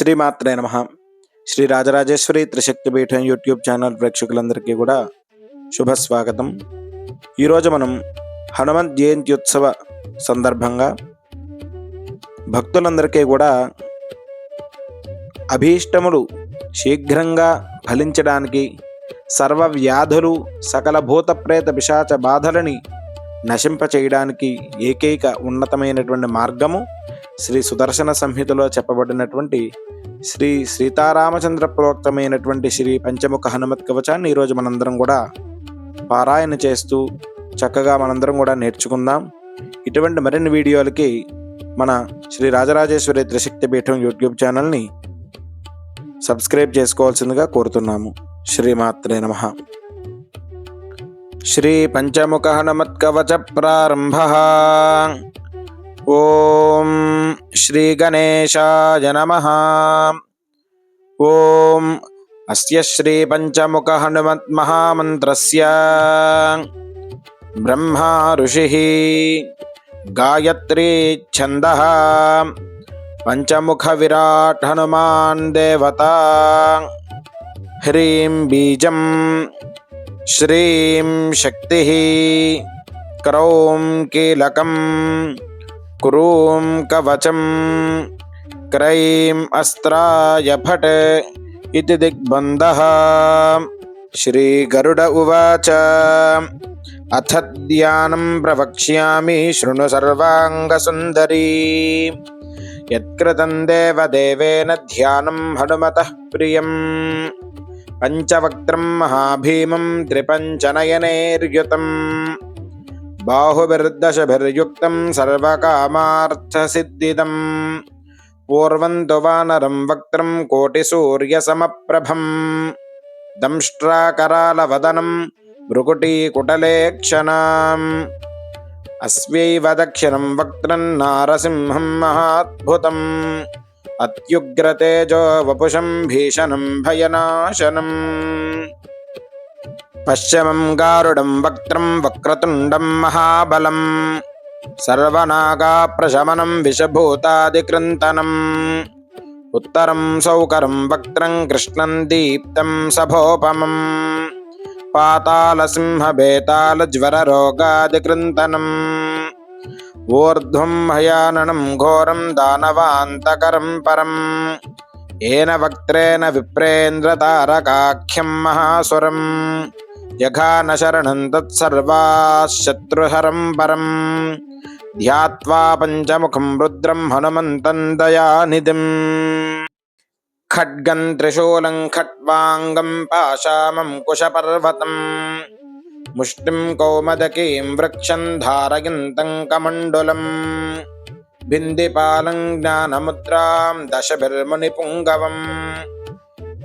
శ్రీమాత్రే నమ. శ్రీ రాజరాజేశ్వరి త్రిశక్తి పీఠం యూట్యూబ్ ఛానల్ ప్రేక్షకులందరికీ కూడా శుభ స్వాగతం ఈరోజు మనం హనుమంత్ జయంత్యుత్సవ సందర్భంగా భక్తులందరికీ కూడా అభీష్టములు శీఘ్రంగా ఫలించడానికి సర్వ వ్యాధులు సకల భూతప్రేత పిశాచ బాధలని నశింపచేయడానికి ఏకైక ఉన్నతమైనటువంటి మార్గము శ్రీ సుదర్శన సంహితలో చెప్పబడినటువంటి శ్రీ సీతారామచంద్ర ప్రోక్తమైనటువంటి శ్రీ పంచముఖ హనుమత్ కవచాన్ని ఈరోజు మనందరం కూడా పారాయణ చేస్తూ చక్కగా మనందరం కూడా నేర్చుకుందాం. ఇటువంటి మరిన్ని వీడియోలకి మన శ్రీ రాజరాజేశ్వరి త్రిశక్తి పీఠం యూట్యూబ్ ఛానల్ని సబ్స్క్రైబ్ చేసుకోవాల్సిందిగా కోరుతున్నాము. శ్రీమాత్రే నమ. శ్రీ పంచముఖ హనుమత్ కవచ ప్రారంభ. ॐ श्रीगणेशाय नमः। ॐ अस्य श्रीपञ्चमुखहनुमन्महामन्त्रस्य ब्रह्मा ऋषिः, गायत्री छन्दः पञ्चमुखविराट् हनुमान् देवता, ह्रीं बीजं, श्रीं शक्तिः क्रौं कीलकम्। క్రూం కవచం క్రైం అస్త్రాయ భట్ ఇది దిగ్బంధ श्रीगरुड उवाच अथ ध्यानं प्रवक्ष्यामि शृणु सर्वाङ्गसुन्दरी यत्कृतं देवदेवेन ध्यानं हनुमतः प्रियं पञ्चवक्त्रं महाभीमं त्रिपञ्चनयनेर्युतम् బాహుభిర్దశభిర్యుక్తం సర్వకామార్థసిద్ధిదం పూర్వం తు వానరం వక్త్రం కోటిసూర్యసమప్రభం దంష్ట్రాకరాలవదనం భృకుటీకుటలేక్షణాం అస్యైవ దక్షిణం వక్త్రం నారసింహం మహాద్భుతం అత్యుగ్రతేజో వపుషం భీషణం భయనాశనం పశ్చిమం గారుడం వక్త్రం వక్రతుండం మహాబలం సర్వనాగా ప్రశమనం విషభూతాదికృంతనం ఉత్తరం సౌకరం వక్త్రం కృష్ణం దీప్తం సభోపమం పాతాళసింహభేతాళజ్వరరోగాదికృంతనం ఊర్ధ్వం హయాననం ఘోరం దానవాంతకరం పరం ఏన వక్త్రేణ విప్రేంద్రతారకాఖ్యం మహాసురం యఘాన శరణం తత్సర్వాశత్రుహరం పరం. ధ్యాత్వా పంచముఖం రుద్రం హనుమంతం దయానిధిం. ఖడ్గం త్రిశూలం ఖట్వాంగం పాశామం కుశపర్వతం. ముష్టిం కౌమదకీం వృక్షం ధారయంతం కమండులం. బిందిపాలం జ్ఞానముద్రాం దశభిర్మునిపుంగవం.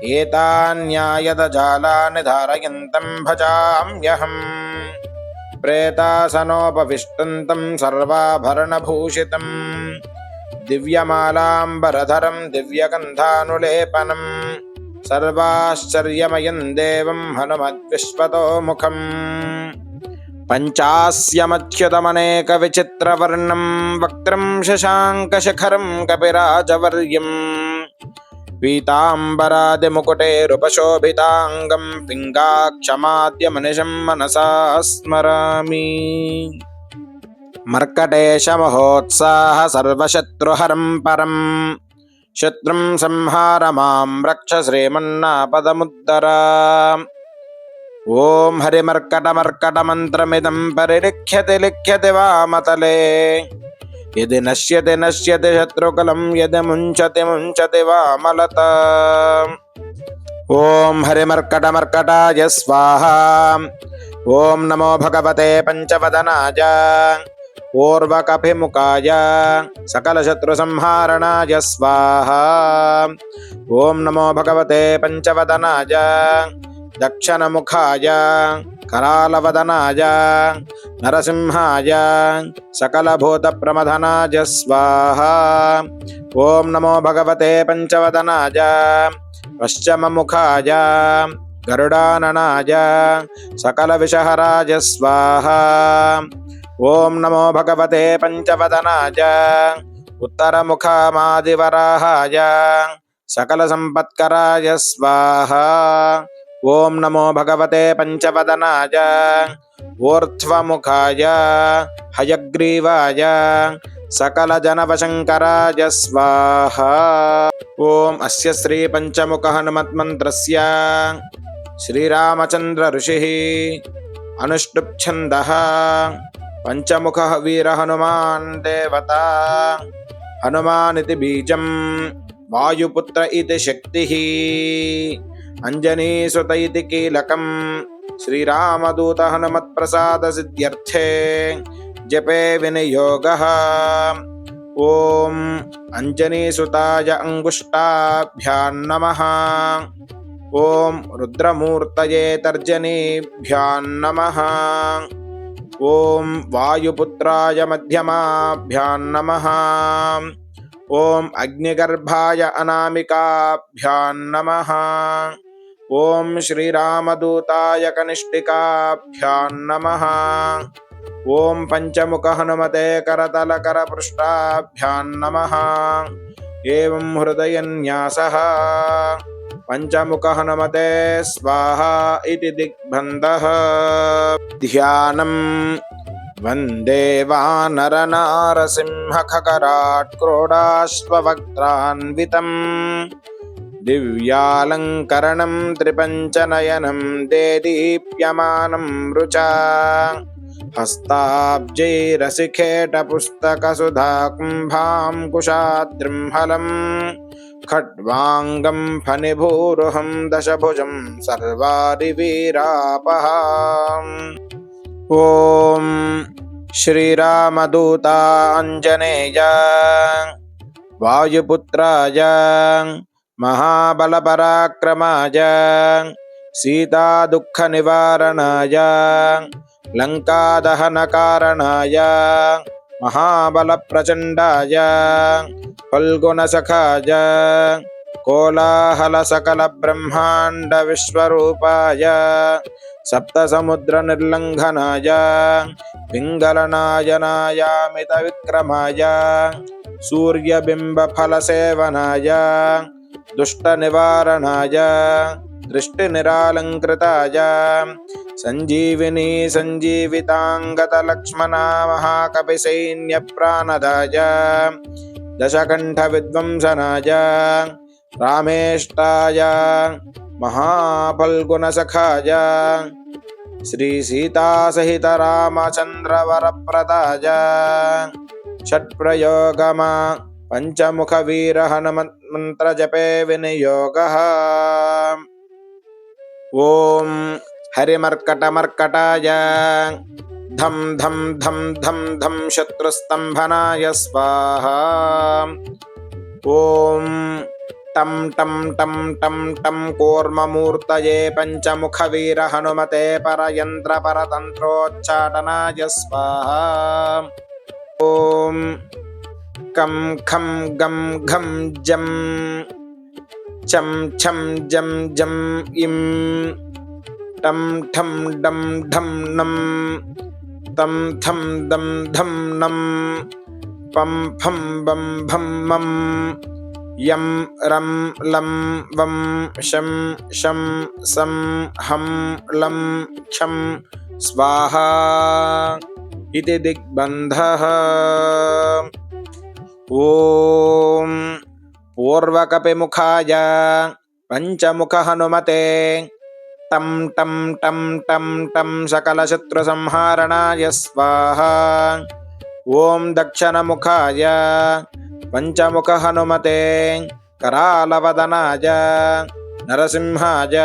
एतान्यायदजालानि धारयन्तं भजाम्यहम् प्रेतासनोपविष्टन्तं सर्वाभरणभूषितम्। दिव्यमालाम्बरधरं दिव्यगन्धानुलेपनम्। सर्वाश्चर्यमयं देवं हनुमद्विश्वतोमुखम् पञ्चास्यमच्युतमनेकविचित्रवर्णं वक्त्रं शशाङ्कशखरं कपिराजवर्यम्। శశాంకశఖరం కపిరాజవర్యం పీతాంబరాదిముకుటేరుపశోభితాంగం పింగాక్షమాద్యమనిశం మనసా స్మరామి మర్కటేశమహోత్సాహ సర్వశత్రుహరం పరం శత్రుం సంహార మాం రక్ష శ్రీమన్నాపదముద్దరా ఓం హరిమర్కటమర్కటమంత్రమిదం పరిలిఖ్యతి లిఖ్యతి వామతలే यदि नश्यते नश्यते शत्रुकलं यदि मुंचते मुंचते वामलत। ॐ हरिमर्कटमर्कटाय स्वाहा। ओं नमो भगवते पंचवदनाय ओर्वकभिमुखाय। सकलशत्रुसंहारणाय स्वाहा। ॐ नमो भगवते पञ्चवदनाय दक्षिणमुखाय। करालवदनाय, नरसिंहाय, सकलभूतप्रमथनाय, स्वाहा। ओम नमो भगवते पंचवदनाय पञ्चवदनाय, पश्चममुखाय, गरुडाननाय सकलविषहराज स्वाहा। ओम नमो भगवते पंचवदनाय उत्तर पञ्चवदनाय सकल संपत्कराय स्वाहा। ॐ नमो भगवते पञ्चवदनाय ऊर्ध्वमुखाय, हयग्रीवाय, सकलजनवशङ्कराय स्वाहा। ॐ अस्य श्रीपञ्चमुखहनुमन्त्रस्य श्रीरामचन्द्र ऋषिः अनुष्टुप्छन्दः, पञ्चमुखः वीरहनुमान् देवता, हनुमानिति बीजं वायुपुत्र इति शक्तिः। అంజనీసుత ఇది కీలకం. శ్రీరామదూత హనుమత్ప్రసాద సిద్ధ్యర్థే జపే వినియోగ. ఓం అంజనీసుతాయ అంగుష్టాభ్యాన్నమ ఓం రుద్రమూర్తయే తర్జనీభ్యాన్నమ ఓం వాయుపుత్రాయ మధ్యమాభ్యాన్నమ ఓం అగ్నిగర్భాయ అనామికాభ్యాన్నమ ॐ श्रीरामदूताय कनिष्ठिकाभ्यां नमः। ॐ पञ्चमुखहनुमते करतलकरपृष्ठाभ्यां नमः। एवं हृदयन्यासः पञ्चमुखहनुमते स्वाहा इति दिग्बन्धः। ध्यानम् वंदे वानरनारसिंहखकराट् क्रोडाश्ववक्त्रान्वितम् दिव्यालङ्करणं त्रिपञ्चनयनं देदीप्यमानं रुचा। हस्ताब्जैरसिखेटपुस्तकसुधा कुम्भां कुशाद्रिं हलम् खड्वाङ्गं फणिभूरुहं दशभुजं सर्वारिवीरापहाम् ॐ श्रीरामदूताञ्जनेय। वायुपुत्राय। महाबलपराक्रमाय सीतादुःखनिवारणाय लङ्कादहनकारणाय महाबलप्रचण्डाय फल्गुणसखाय कोलाहलसकलब्रह्माण्डविश्वरूपाय सप्तसमुद्रनिर्लङ्घनाय पिङ्गलनायनायामितविक्रमाय सूर्यबिम्बफलसेवनाय दुष्टनिवारणाय दृष्टिनिरालङ्कृताय। सञ्जीविनी सञ्जीविताङ्गतलक्ष्मणा महाकपिसैन्यप्राणदाय दशकण्ठविध्वंसनाय रामेष्टाय महाफल्गुणसखाय श्रीसीतासहितरामचन्द्रवरप्रदाय। षट्प्रयोगमा पञ्चमुखवीरहनुमन्त्रजपे विनियोगः। ॐ हरिमर्कटमर्कटाय धं धं धं धं धं शत्रुस्तम्भनाय स्वाहा। ॐ टं टं टं टं टं कूर्ममूर्तये पञ्चमुखवीरहनुमते परयन्त्रपरतन्त्रोच्चाटनाय स्वाहा। ॐ कं खं गं घं जं चं छं जं जं इं टं ठं डं ढं नं तं थं दं धं नं पं फं बं भं मं यं रं लं वं शं शं सं हं लं क्षं स्वाहा। इति दिग्बन्धः। ॐ पूर्वकपिमुखाय पञ्चमुखहनुमते टं टं टं टं टं सकलशत्रुसंहारणाय स्वाहा। ॐ दक्षिणमुखाय पञ्चमुखहनुमते करालवदनाय नरसिंहाय।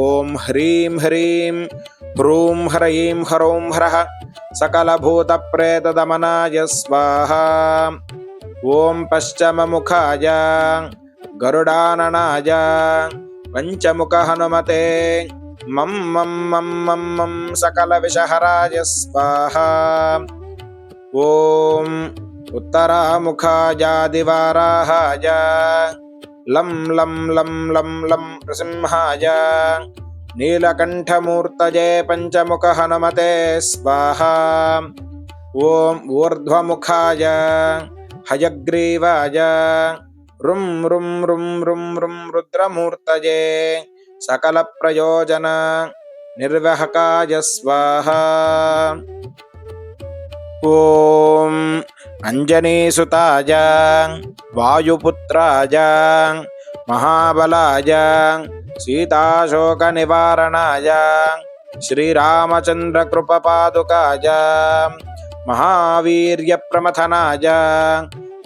ॐ ह्रीं ह्रीं ह्रूं ह्रैं ह्रौं ह्रः सकलभूतप्रेतदमनाय स्वाहा। ఓం పశ్చమముఖాయ గరుడాననాయ పంచముఖ హనుమతే మం మం మం మం మం సకల విషహరాయ స్వాహ. ఓం ఉత్తరాముఖాయాదివారాహాయ లం లం లం లం లం నృసింహాయ నీలకంఠమూర్తయే పంచముఖ హనుమతే స్వాహ. ఓం ఊర్ధ్వముఖాయ हयग्रीवाय రుం రుం రుం రుం రుం రుద్రమూర్తయే సకల ప్రయోజన నిర్వహకాయ స్వాహ ఓం అంజనీసుతాయ వాయుపుత్రాయ మహాబలాయ సీతాశోక నివారణాయ శ్రీరామచంద్రకృపపాదుకాయ महावीर्यप्रमथनाय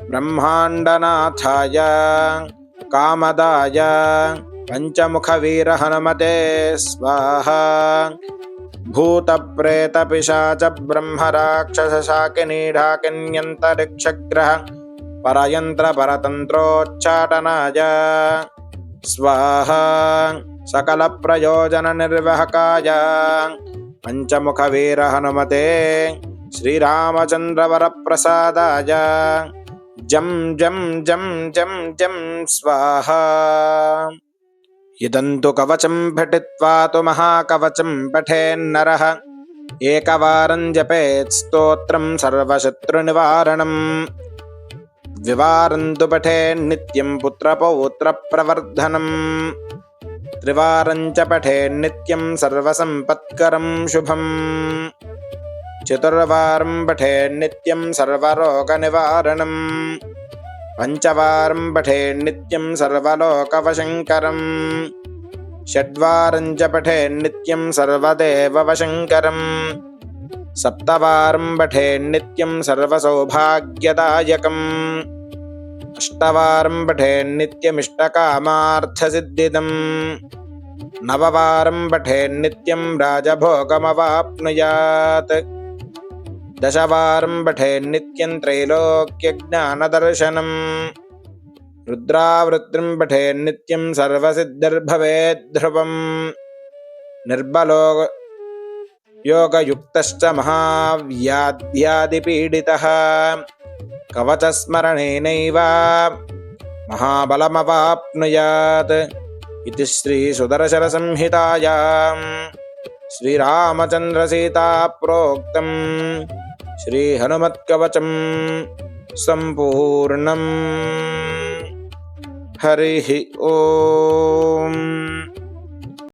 ब्रह्माण्डनाथाय कामदाय पञ्चमुखवीरहनुमते स्वाहा। भूतप्रेतपिशाच ब्रह्मराक्षसशाकिनीढाकिन्यन्तरिक्षग्रह परयन्त्रपरतन्त्रोच्चाटनाय स्वाहा। सकलप्रयोजननिर्वहकाय पञ्चमुखवीरहनुमते श्रीरामचन्द्रवरप्रसादाय। जं जं जं जं जं, स्वाहा। इदं तु कवचं पठित्वा तु महाकवचं पठेन्नरः। एकवारं जपेत् स्तोत्रं सर्वशत्रुनिवारणम्। द्विवारं तु पठेन्नित्यं पुत्रपौत्रप्रवर्धनम्। त्रिवारं च पठेन्नित्यं सर्वसम्पत्करं शुभम्। चतुर्वारं पठेन्नित्यं सर्वरोगनिवारणम्। पञ्चवारं पठेन्नित्यं सर्वलोकवशङ्करम्। षड्वारं च पठेन्नित्यं सर्वदेववशङ्करम्। सप्तवारं पठेन्नित्यं सर्वसौभाग्यदायकम्। अष्टवारं पठेन्नित्यमिष्टकामार्थसिद्धिदम् नववारं पठेन्नित्यं राजभोगमवाप्नुयात्। दशवारं पठेन्नित्यं त्रैलोक्यज्ञानदर्शनम्। रुद्रावृत्तिं पठेन्नित्यं सर्वसिद्धिर्भवेद्ध्रुवम् निर्बलो योगयुक्तश्च महाव्याध्यादिपीडितः। कवचस्मरणेनैव महाबलमवाप्नुयात् इति श्रीसुदर्शनसंहितायां श्रीरामचन्द्रसीताप्रोक्तं श्रीहनुमत्कवचं सम्पूर्णम्। हरिः ओम्।